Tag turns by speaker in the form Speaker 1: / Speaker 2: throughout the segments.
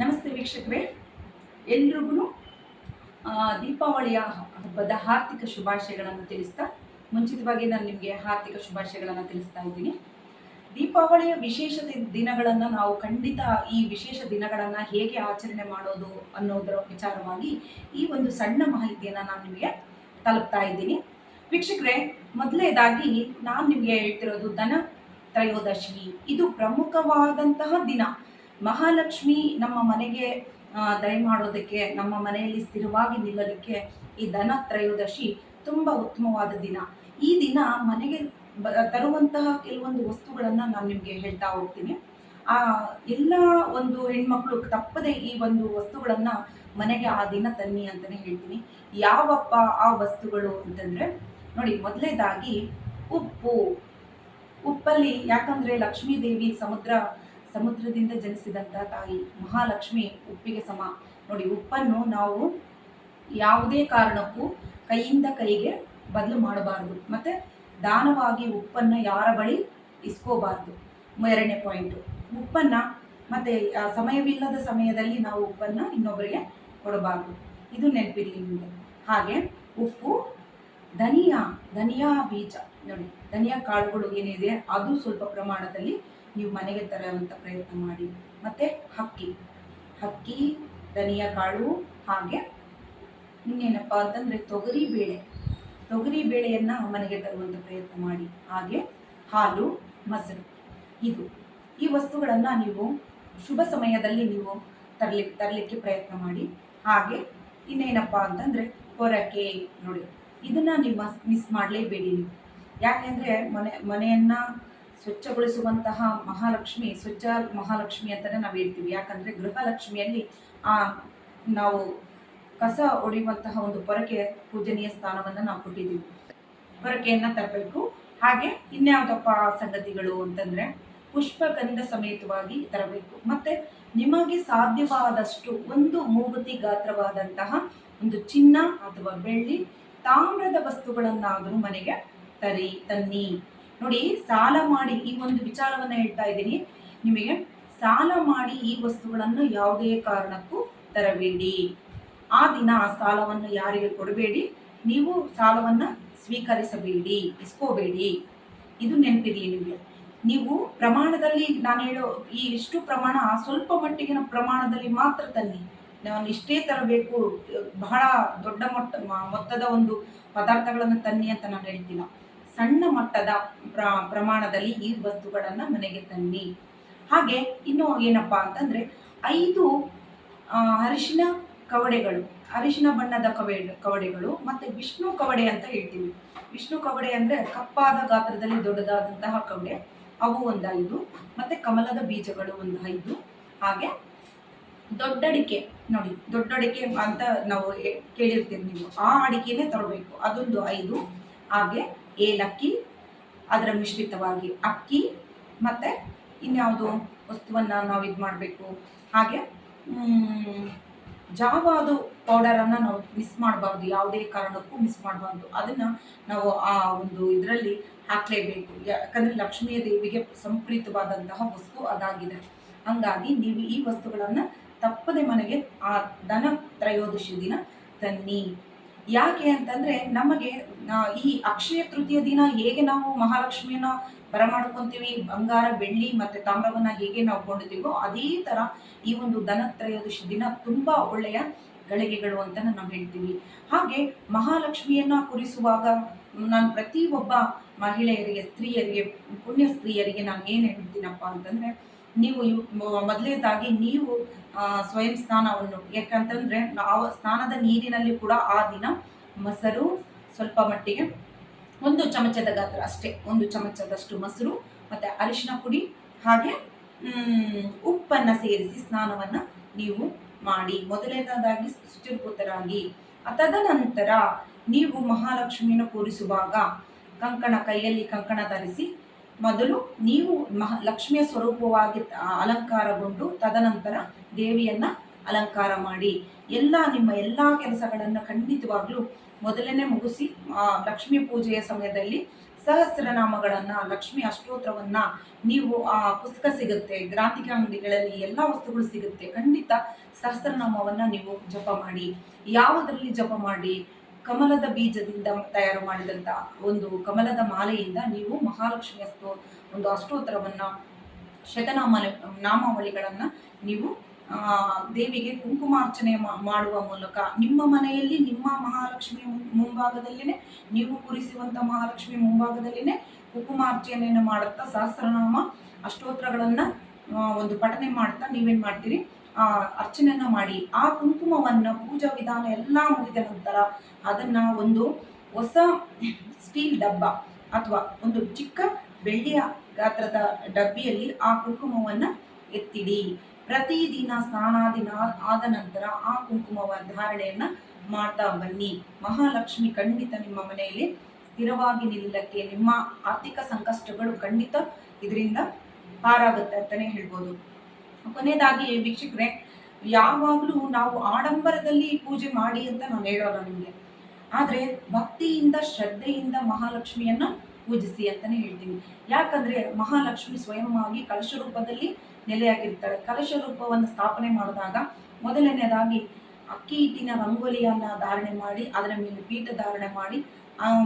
Speaker 1: ನಮಸ್ತೆ ವೀಕ್ಷಕರೇ. ಎಲ್ರಿಗೂ ದೀಪಾವಳಿಯ ಹಬ್ಬದ ಆರ್ಥಿಕ ಶುಭಾಶಯಗಳನ್ನು ತಿಳಿಸ್ತಾ, ಮುಂಚಿತವಾಗಿ ನಾನು ನಿಮಗೆ ಆರ್ಥಿಕ ಶುಭಾಶಯಗಳನ್ನು ತಿಳಿಸ್ತಾ ಇದ್ದೀನಿ. ದೀಪಾವಳಿಯ ವಿಶೇಷ ದಿನಗಳನ್ನು ನಾವು ಖಂಡಿತ ಈ ವಿಶೇಷ ದಿನಗಳನ್ನು ಹೇಗೆ ಆಚರಣೆ ಮಾಡೋದು ಅನ್ನೋದರ ವಿಚಾರವಾಗಿ ಈ ಒಂದು ಸಣ್ಣ ಮಾಹಿತಿಯನ್ನು ನಾನು ನಿಮಗೆ ತಲುಪ್ತಾ ಇದ್ದೀನಿ. ವೀಕ್ಷಕರೇ ಮೊದಲನೇದಾಗಿ ನಾನು ನಿಮಗೆ ಹೇಳ್ತಿರೋದು ಧನ ತ್ರಯೋದಶಿ. ಇದು ಪ್ರಮುಖವಾದಂತಹ ದಿನ. ಮಹಾಲಕ್ಷ್ಮಿ ನಮ್ಮ ಮನೆಗೆ ದಯ ದಯಮಾಡೋದಕ್ಕೆ ನಮ್ಮ ಮನೆಯಲ್ಲಿ ಸ್ಥಿರವಾಗಿ ನಿಲ್ಲಲಿಕ್ಕೆ ಈ ಧನ ತ್ರಯೋದಶಿ ತುಂಬ ಉತ್ತಮವಾದ ದಿನ. ಈ ದಿನ ಮನೆಗೆ ಬ, ತರುವಂತಹ ಕೆಲವೊಂದು ವಸ್ತುಗಳನ್ನು ನಾನು ನಿಮಗೆ ಹೇಳ್ತಾ ಹೋಗ್ತೀನಿ. ಆ, ಎಲ್ಲ ಒಂದು ಹೆಣ್ಮಕ್ಳು ತಪ್ಪದೆ ಈ ಒಂದು ವಸ್ತುಗಳನ್ನು ಮನೆಗೆ ಆ ದಿನ ತನ್ನಿ ಅಂತಲೇ ಹೇಳ್ತೀನಿ. ಯಾವಪ್ಪ ಆ ವಸ್ತುಗಳು ಅಂತಂದರೆ, ನೋಡಿ ಮೊದಲೇದಾಗಿ ಉಪ್ಪು. ಉಪ್ಪಲ್ಲಿ ಯಾಕಂದರೆ ಲಕ್ಷ್ಮೀ ದೇವಿ ಸಮುದ್ರ ಸಮುದ್ರದಿಂದ ಜನಿಸಿದಂತಹ ತಾಯಿ ಮಹಾಲಕ್ಷ್ಮಿ ಉಪ್ಪಿಗೆ ಸಮ. ನೋಡಿ, ಉಪ್ಪನ್ನು ನಾವು ಯಾವುದೇ ಕಾರಣಕ್ಕೂ ಕೈಯಿಂದ ಕೈಗೆ ಬದಲು ಮಾಡಬಾರ್ದು. ಮತ್ತು ದಾನವಾಗಿ ಉಪ್ಪನ್ನು ಯಾರ ಬಳಿ ಇಸ್ಕೋಬಾರ್ದು. ಎರಡನೇ ಪಾಯಿಂಟು ಉಪ್ಪನ್ನು ಮತ್ತು ಸಮಯವಿಲ್ಲದ ಸಮಯದಲ್ಲಿ ನಾವು ಉಪ್ಪನ್ನು ಇನ್ನೊಬ್ಬರಿಗೆ ಕೊಡಬಾರ್ದು. ಇದು ನೆನಪಿರಲಿ ನಿಮಗೆ. ಹಾಗೆ ಉಪ್ಪು, ಧನಿಯಾ ಧನಿಯಾ ಬೀಜ. ನೋಡಿ, ಧನಿಯಾ ಕಾಳುಗಳು ಏನಿದೆ, ಅದು ಸ್ವಲ್ಪ ಪ್ರಮಾಣದಲ್ಲಿ ನೀವು ಮನೆಗೆ ತರುವಂಥ ಪ್ರಯತ್ನ ಮಾಡಿ. ಮತ್ತು ಹಕ್ಕಿ ಹಕ್ಕಿ, ಧನಿಯ ಕಾಳು ಹಾಗೆ ಇನ್ನೇನಪ್ಪ ಅಂತಂದರೆ ತೊಗರಿ ಬೇಳೆ. ತೊಗರಿ ಬೇಳೆಯನ್ನು ಮನೆಗೆ ತರುವಂಥ ಪ್ರಯತ್ನ ಮಾಡಿ. ಹಾಗೆ ಹಾಲು, ಮೊಸರು, ಇದು ಈ ವಸ್ತುಗಳನ್ನು ನೀವು ಶುಭ ಸಮಯದಲ್ಲಿ ನೀವು ತರಲಿಕ್ಕೆ ತರಲಿಕ್ಕೆ ಪ್ರಯತ್ನ ಮಾಡಿ. ಹಾಗೆ ಇನ್ನೇನಪ್ಪ ಅಂತಂದರೆ ಪೊರಕೆ ನೋಡಿ. ಇದನ್ನು ನೀವು ಮಿಸ್ ಮಾಡಲೇಬೇಡಿ ನೀವು. ಯಾಕೆಂದರೆ ಮನೆ, ಮನೆಯನ್ನು ಸ್ವಚ್ಛಗೊಳಿಸುವಂತಹ ಮಹಾಲಕ್ಷ್ಮಿ, ಸ್ವಚ್ಛ ಮಹಾಲಕ್ಷ್ಮಿ ಅಂತಲೇ ನಾವು ಹೇಳ್ತೀವಿ. ಯಾಕಂದರೆ ಗೃಹಲಕ್ಷ್ಮಿಯಲ್ಲಿ ಆ ನಾವು ಕಸ ಹೊಡೆಯುವಂತಹ ಒಂದು ಪೊರಕೆ ಪೂಜನೀಯ ಸ್ಥಾನವನ್ನು ನಾವು ಕೊಟ್ಟಿದ್ದೀವಿ. ಪೊರಕೆಯನ್ನು ತರಬೇಕು. ಹಾಗೆ ಇನ್ಯಾವುದಪ್ಪ ಸಂಗತಿಗಳು ಅಂತಂದರೆ ಪುಷ್ಪಗಂಧ ಸಮೇತವಾಗಿ ತರಬೇಕು. ಮತ್ತು ನಿಮಗೆ ಸಾಧ್ಯವಾದಷ್ಟು ಒಂದು ಮೂಗುತಿ ಗಾತ್ರವಾದಂತಹ ಒಂದು ಚಿನ್ನ ಅಥವಾ ಬೆಳ್ಳಿ ತಾಮ್ರದ ವಸ್ತುಗಳನ್ನಾದರೂ ಮನೆಗೆ ತರಿ, ತನ್ನಿ ನೋಡಿ, ಸಾಲ ಮಾಡಿ ಈ ಒಂದು ವಿಚಾರವನ್ನು ಹೇಳ್ತಾ ಇದ್ದೀನಿ. ನಿಮಗೆ ಸಾಲ ಮಾಡಿ ಈ ವಸ್ತುಗಳನ್ನು ಯಾವುದೇ ಕಾರಣಕ್ಕೂ ತರಬೇಡಿ. ಆ ದಿನ ಆ ಸಾಲವನ್ನು ಯಾರಿಗೆ ಕೊಡಬೇಡಿ? ನೀವು ಸಾಲವನ್ನು ಸ್ವೀಕರಿಸಬೇಡಿ, ಇಸ್ಕೋಬೇಡಿ. ಇದು ನೆನಪಿರಲಿ ನಿಮಗೆ. ನೀವು ಪ್ರಮಾಣದಲ್ಲಿ ನಾನು ಹೇಳೋ ಈ ಇಷ್ಟು ಪ್ರಮಾಣ ಸ್ವಲ್ಪ ಮಟ್ಟಿಗಿನ ಪ್ರಮಾಣದಲ್ಲಿ ಮಾತ್ರ ತನ್ನಿ. ನಾನು ಇಷ್ಟೇ ತರಬೇಕು, ಬಹಳ ದೊಡ್ಡ ಮೊಟ್ಟ ಮೊತ್ತದ ಒಂದು ಪದಾರ್ಥಗಳನ್ನು ತನ್ನಿ ಅಂತ ನಾನು ಹೇಳ್ತಿಲ್ಲ. ಸಣ್ಣ ಮಟ್ಟದ ಪ್ರ, ಪ್ರಮಾಣದಲ್ಲಿ ಈ ವಸ್ತುಗಳನ್ನು ಮನೆಗೆ ತನ್ನಿ ಹಾಗೆ ಇನ್ನು ಏನಪ್ಪ ಅಂತಂದರೆ ಐದು ಅರಿಶಿನ ಕವಡೆಗಳು, ಅರಿಶಿನ ಬಣ್ಣದ ಕವೆ, ಕವಡೆಗಳು ಮತ್ತು ವಿಷ್ಣು ಕವಡೆ ಅಂತ ಹೇಳ್ತೀವಿ. ವಿಷ್ಣು ಕವಡೆ ಅಂದರೆ ಕಪ್ಪಾದ ಗಾತ್ರದಲ್ಲಿ ದೊಡ್ಡದಾದಂತಹ ಕವಡೆ. ಅವು ಒಂದು ಐದು, ಮತ್ತು ಕಮಲದ ಬೀಜಗಳು ಒಂದು ಐದು. ಹಾಗೆ ದೊಡ್ಡಡಿಕೆ, ನೋಡಿ ದೊಡ್ಡಡಿಕೆ ಅಂತ ನಾವು ಕೇಳಿರ್ತೀವಿ ನೀವು. ಆ ಅಡಿಕೆನೇ ತರಬೇಕು. ಅದೊಂದು ಐದು. ಹಾಗೆ ಏಲಕ್ಕಿ ಅದರ ಮಿಶ್ರಿತವಾಗಿ ಅಕ್ಕಿ, ಮತ್ತು ಇನ್ಯಾವುದು ವಸ್ತುವನ್ನು ನಾವು ಇದು ಮಾಡಬೇಕು. ಹಾಗೆ ಜಾವಾದು ಪೌಡರನ್ನು ನಾವು ಮಿಸ್ ಮಾಡಬಾರ್ದು, ಯಾವುದೇ ಕಾರಣಕ್ಕೂ ಮಿಸ್ ಮಾಡಬಾರ್ದು. ಅದನ್ನು ನಾವು ಆ ಒಂದು ಇದರಲ್ಲಿ ಹಾಕಲೇಬೇಕು. ಯಾಕಂದರೆ ಲಕ್ಷ್ಮೀ ದೇವಿಗೆ ಸಂಪ್ರೀತವಾದಂತಹ ವಸ್ತು ಅದಾಗಿದೆ. ಹಾಗಾಗಿ ನೀವು ಈ ವಸ್ತುಗಳನ್ನು ತಪ್ಪದೆ ಮನೆಗೆ ಆ ದನ ತ್ರಯೋದಶಿ ದಿನ ತನ್ನಿ. ಯಾಕೆ ಅಂತಂದರೆ ನಮಗೆ ಈ ಅಕ್ಷಯ ತೃತೀಯ ದಿನ ಹೇಗೆ ನಾವು ಮಹಾಲಕ್ಷ್ಮಿಯನ್ನ ಬರಮಾಡ್ಕೊತೀವಿ, ಬಂಗಾರ, ಬೆಳ್ಳಿ ಮತ್ತು ತಾಮ್ರವನ್ನು ಹೇಗೆ ನಾವು ಕೊಂಡಿದ್ದೀವೋ ಅದೇ ಥರ ಈ ಒಂದು ದನ ತ್ರಯೋದಶಿ ದಿನ ತುಂಬ ಒಳ್ಳೆಯ ಗಳಿಗೆಗಳು ಅಂತ ನಾವು ಹೇಳ್ತೀವಿ. ಹಾಗೆ ಮಹಾಲಕ್ಷ್ಮಿಯನ್ನ ಕುರಿಸುವಾಗ ನಾನು ಪ್ರತಿಯೊಬ್ಬ ಮಹಿಳೆಯರಿಗೆ, ಸ್ತ್ರೀಯರಿಗೆ ಪುಣ್ಯ ಸ್ತ್ರೀಯರಿಗೆ ನಾನು ಏನು ಹೇಳ್ತೀನಪ್ಪ ಅಂತಂದರೆ ನೀವು ಮೊದಲನೇದಾಗಿ ನೀವು ಸ್ವಯಂ ಸ್ನಾನವನ್ನು. ಯಾಕಂತಂದರೆ, ನಾವು ಸ್ನಾನದ ನೀರಿನಲ್ಲಿ ಕೂಡ ಆ ದಿನ ಮೊಸರು ಸ್ವಲ್ಪ ಮಟ್ಟಿಗೆ ಒಂದು ಚಮಚದ ಗಾತ್ರ ಅಷ್ಟೇ. ಒಂದು ಚಮಚದಷ್ಟು ಮೊಸರು, ಮತ್ತು ಅರಿಶಿನ ಪುಡಿ, ಹಾಗೆ ಉಪ್ಪನ್ನು ಸೇರಿಸಿ ಸ್ನಾನವನ್ನು ನೀವು ಮಾಡಿ. ಮೊದಲನೇದಾಗಿ ಶುಚಿರ್ಭೂತರಾಗಿ ತದನಂತರ ನೀವು ಮಹಾಲಕ್ಷ್ಮಿಯನ್ನು ಕೂರಿಸುವಾಗ ಕಂಕಣ ಕೈಯಲ್ಲಿ ಕಂಕಣ ಧರಿಸಿ ಮೊದಲು ನೀವು ಮಹ ಲಕ್ಷ್ಮಿಯ ಸ್ವರೂಪವಾಗಿ ಅಲಂಕಾರಗೊಂಡು ತದನಂತರ ದೇವಿಯನ್ನ ಅಲಂಕಾರ ಮಾಡಿ. ಎಲ್ಲ ನಿಮ್ಮ ಎಲ್ಲ ಕೆಲಸಗಳನ್ನು ಖಂಡಿತವಾಗ್ಲೂ ಮೊದಲನೇ ಮುಗಿಸಿ ಲಕ್ಷ್ಮೀ ಪೂಜೆಯ ಸಮಯದಲ್ಲಿ ಸಹಸ್ರನಾಮಗಳನ್ನು, ಲಕ್ಷ್ಮಿ ಅಷ್ಟೋತ್ರವನ್ನ ನೀವು ಆ ಪುಸ್ತಕ ಸಿಗುತ್ತೆ ಗ್ರಾಂಥಿಕ ಅಂಗಡಿಗಳಲ್ಲಿ ಎಲ್ಲ ವಸ್ತುಗಳು ಸಿಗುತ್ತೆ, ಖಂಡಿತ ಸಹಸ್ರನಾಮವನ್ನ ನೀವು ಜಪ ಮಾಡಿ. ಯಾವುದರಲ್ಲಿ ಜಪ ಮಾಡಿ? ಕಮಲದ ಬೀಜದಿಂದ ತಯಾರು ಮಾಡಿದಂತ ಒಂದು ಕಮಲದ ಮಾಲೆಯಿಂದ ನೀವು ಮಹಾಲಕ್ಷ್ಮಿಯ ಸ್ತೋ, ಒಂದು ಅಷ್ಟೋತ್ತರವನ್ನು ಶತನಾಮ ನಾಮಾವಳಿಗಳನ್ನು ನೀವು ದೇವಿಗೆ ಕುಂಕುಮಾರ್ಚನೆ ಮಾಡುವ ಮೂಲಕ ನಿಮ್ಮ ಮನೆಯಲ್ಲಿ ನಿಮ್ಮ ಮಹಾಲಕ್ಷ್ಮಿ ಮುಂಭಾಗದಲ್ಲಿನೇ, ನೀವು ಕೂರಿಸುವಂಥ ಮಹಾಲಕ್ಷ್ಮಿ ಮುಂಭಾಗದಲ್ಲಿನೇ ಕುಂಕುಮಾರ್ಚನೆಯನ್ನು ಮಾಡುತ್ತಾ ಸಹಸ್ರನಾಮ ಅಷ್ಟೋತ್ರಗಳನ್ನು ಒಂದು ಪಠನೆ ಮಾಡ್ತಾ ನೀವೇನು ಮಾಡ್ತೀರಿ? ಅರ್ಚನೆಯನ್ನ ಮಾಡಿ, ಆ ಕುಂಕುಮವನ್ನ ಪೂಜಾ ವಿಧಾನ ಎಲ್ಲ ಮುಗಿದ ನಂತರ ಅದನ್ನ ಒಂದು ಹೊಸ ಸ್ಟೀಲ್ ಡಬ್ಬ ಅಥವಾ ಒಂದು ಚಿಕ್ಕ ಬೆಳ್ಳಿಯ ಗಾತ್ರದ ಡಬ್ಬಿಯಲ್ಲಿ ಆ ಕುಂಕುಮವನ್ನ ಎತ್ತಿಡಿ. ಪ್ರತಿದಿನ ಸ್ನಾನಾದಿನ ಆದ ನಂತರ ಆ ಕುಂಕುಮವ ಧಾರಣೆಯನ್ನ ಮಾಡ್ತಾ ಬನ್ನಿ. ಮಹಾಲಕ್ಷ್ಮಿ ಖಂಡಿತ ನಿಮ್ಮ ಮನೆಯಲ್ಲಿ ಸ್ಥಿರವಾಗಿ ನಿಲ್ಲಕ್ಕೆ ನಿಮ್ಮ ಆರ್ಥಿಕ ಸಂಕಷ್ಟಗಳು ಖಂಡಿತ ಇದರಿಂದ ಪಾರಾಗುತ್ತೆ ಅಂತಾನೆ ಹೇಳ್ಬೋದು. ಕೊನೆಯದಾಗಿ ವೀಕ್ಷಕರೇ, ಯಾವಾಗಲೂ ನಾವು ಆಡಂಬರದಲ್ಲಿ ಪೂಜೆ ಮಾಡಿ ಅಂತ ನಾನು ಹೇಳೋಲ್ಲ ನಿಮಗೆ. ಆದರೆ ಭಕ್ತಿಯಿಂದ, ಶ್ರದ್ಧೆಯಿಂದ ಮಹಾಲಕ್ಷ್ಮಿಯನ್ನು ಪೂಜಿಸಿ ಅಂತಲೇ ಹೇಳ್ತೀನಿ. ಯಾಕಂದ್ರೆ ಮಹಾಲಕ್ಷ್ಮಿ ಸ್ವಯಂವಾಗಿ ಕಲಶ ರೂಪದಲ್ಲಿ ನೆಲೆಯಾಗಿರ್ತಾಳೆ. ಕಲಶ ರೂಪವನ್ನು ಸ್ಥಾಪನೆ ಮಾಡಿದಾಗ ಮೊದಲನೇದಾಗಿ ಅಕ್ಕಿ ಹಿಟ್ಟಿನ ರಂಗೋಲಿಯನ್ನ ಧಾರಣೆ ಮಾಡಿ, ಅದರ ಮೇಲೆ ಪೀಠ ಧಾರಣೆ ಮಾಡಿ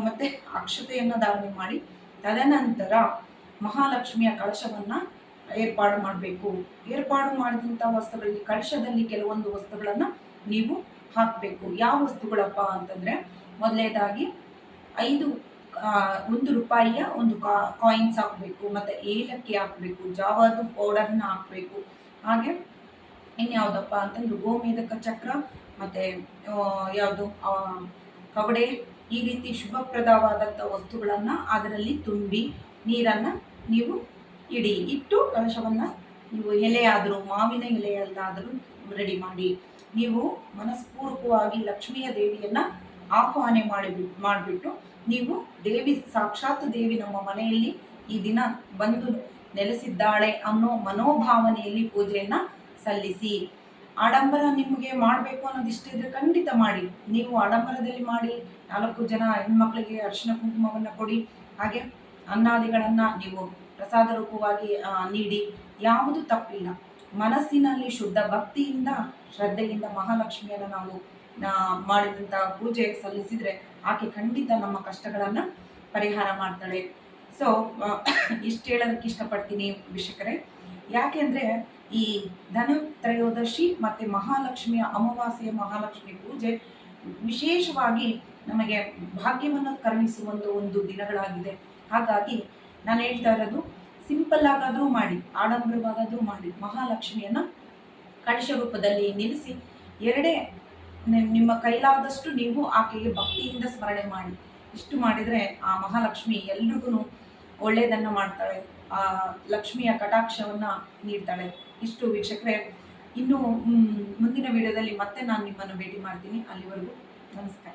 Speaker 1: ಮತ್ತೆ ಅಕ್ಷತೆಯನ್ನ ಧಾರಣೆ ಮಾಡಿ, ತದನಂತರ ಮಹಾಲಕ್ಷ್ಮಿಯ ಕಳಶವನ್ನ ಏರ್ಪಾಡು ಮಾಡಬೇಕು. ಏರ್ಪಾಡು ಮಾಡಿದಂಥ ವಸ್ತುಗಳಲ್ಲಿ ಕಳಶದಲ್ಲಿ ಕೆಲವೊಂದು ವಸ್ತುಗಳನ್ನು ನೀವು ಹಾಕಬೇಕು. ಯಾವ ವಸ್ತುಗಳಪ್ಪ ಅಂತಂದರೆ ಮೊದಲನೇದಾಗಿ ಐದು ಒಂದು ರೂಪಾಯಿಯ ಒಂದು ಕಾಯಿನ್ಸ್ ಹಾಕಬೇಕು, ಮತ್ತು ಏಲಕ್ಕಿ ಹಾಕಬೇಕು ಜಾವಾದು ಪೌಡರ್ನ ಹಾಕಬೇಕು. ಹಾಗೆ ಇನ್ಯಾವುದಪ್ಪ ಅಂತಂದ್ರೆ ಗೋಮೇಧಕ ಚಕ್ರ, ಮತ್ತೆ ಯಾವುದು ಕವಡೆ, ಈ ರೀತಿ ಶುಭಪ್ರದವಾದಂಥ ವಸ್ತುಗಳನ್ನು ಅದರಲ್ಲಿ ತುಂಬಿ ನೀರನ್ನ ನೀವು ಇಡಿ. ಇಟ್ಟು ಕಲಶವನ್ನ ನೀವು ಎಲೆಯಾದರೂ, ಮಾವಿನ ಎಲೆಯಲ್ಲಾದರೂ ರೆಡಿ ಮಾಡಿ. ನೀವು ಮನಸ್ಪೂರ್ವಕವಾಗಿ ಲಕ್ಷ್ಮಿಯ ದೇವಿಯನ್ನ ಆಹ್ವಾನೆ ಮಾಡಿ ಮಾಡಿಬಿಟ್ಟು ನೀವು ದೇವಿ, ಸಾಕ್ಷಾತ್ ದೇವಿ ನಮ್ಮ ಮನೆಯಲ್ಲಿ ಈ ದಿನ ಬಂದು ನೆಲೆಸಿದ್ದಾಳೆ ಅನ್ನೋ ಮನೋಭಾವನೆಯಲ್ಲಿ ಪೂಜೆಯನ್ನ ಸಲ್ಲಿಸಿ. ಆಡಂಬರ ನಿಮಗೆ ಮಾಡಬೇಕು ಅನ್ನೋದಿಷ್ಟಿದ್ರೆ ಖಂಡಿತ ಮಾಡಿ. ನೀವು ಆಡಂಬರದಲ್ಲಿ ಮಾಡಿ, ನಾಲ್ಕು ಜನ ಹೆಣ್ಮಕ್ಳಿಗೆ ಅರಿಶಿನ ಕುಂಕುಮವನ್ನ ಕೊಡಿ. ಹಾಗೆ ಅನ್ನಾದಿಗಳನ್ನ ನೀವು ಪ್ರಸಾದ ರೂಪವಾಗಿ ನೀಡಿ ಯಾವುದು ತಪ್ಪಿಲ್ಲ. ಮನಸ್ಸಿನಲ್ಲಿ ಶುದ್ಧ ಭಕ್ತಿಯಿಂದ, ಶ್ರದ್ಧೆಯಿಂದ ಮಹಾಲಕ್ಷ್ಮಿಯನ್ನು ನಾವು ಮಾಡಿದಂಥ ಪೂಜೆ ಸಲ್ಲಿಸಿದರೆ ಆಕೆ ಖಂಡಿತ ನಮ್ಮ ಕಷ್ಟಗಳನ್ನು ಪರಿಹಾರ ಮಾಡ್ತಾಳೆ. ಸೊ ಇಷ್ಟು ಹೇಳೋದಕ್ಕೆ ಇಷ್ಟಪಡ್ತೀನಿ ವೀಕ್ಷಕರೇ. ಯಾಕೆಂದರೆ ಈ ಧನ ತ್ರಯೋದಶಿ ಮತ್ತೆ ಮಹಾಲಕ್ಷ್ಮಿಯ ಅಮಾವಾಸ್ಯೆಯ ಮಹಾಲಕ್ಷ್ಮಿ ಪೂಜೆ ವಿಶೇಷವಾಗಿ ನಮಗೆ ಭಾಗ್ಯವನ್ನು ಕರುಣಿಸುವಂತ ಒಂದು ದಿನಗಳಾಗಿದೆ. ಹಾಗಾಗಿ ನಾನು ಹೇಳ್ತಾ ಇರೋದು ಸಿಂಪಲ್ ಆಗಾದರೂ ಮಾಡಿ, ಆಡಂಬರವಾಗಾದ್ರೂ ಮಾಡಿ, ಮಹಾಲಕ್ಷ್ಮಿಯನ್ನು ಕಳಶ ರೂಪದಲ್ಲಿ ನಿಲ್ಲಿಸಿ, ಎರಡೇ ನಿಮ್ಮ ಕೈಲಾದಷ್ಟು ನೀವು ಆಕೆಗೆ ಭಕ್ತಿಯಿಂದ ಸ್ಮರಣೆ ಮಾಡಿ. ಇಷ್ಟು ಮಾಡಿದ್ರೆ ಆ ಮಹಾಲಕ್ಷ್ಮಿ ಎಲ್ರಿಗೂ ಒಳ್ಳೆಯದನ್ನು ಮಾಡ್ತಾಳೆ. ಆ ಲಕ್ಷ್ಮಿಯ ಕಟಾಕ್ಷವನ್ನ ನೀಡ್ತಾಳೆ. ಇಷ್ಟು ವೀಕ್ಷಕರೇ, ಇನ್ನು ಮುಂದಿನ ವಿಡಿಯೋದಲ್ಲಿ ಮತ್ತೆ ನಾನು ನಿಮ್ಮನ್ನು ಭೇಟಿ ಮಾಡ್ತೀನಿ. ಅಲ್ಲಿವರೆಗೂ ನಮಸ್ಕಾರ.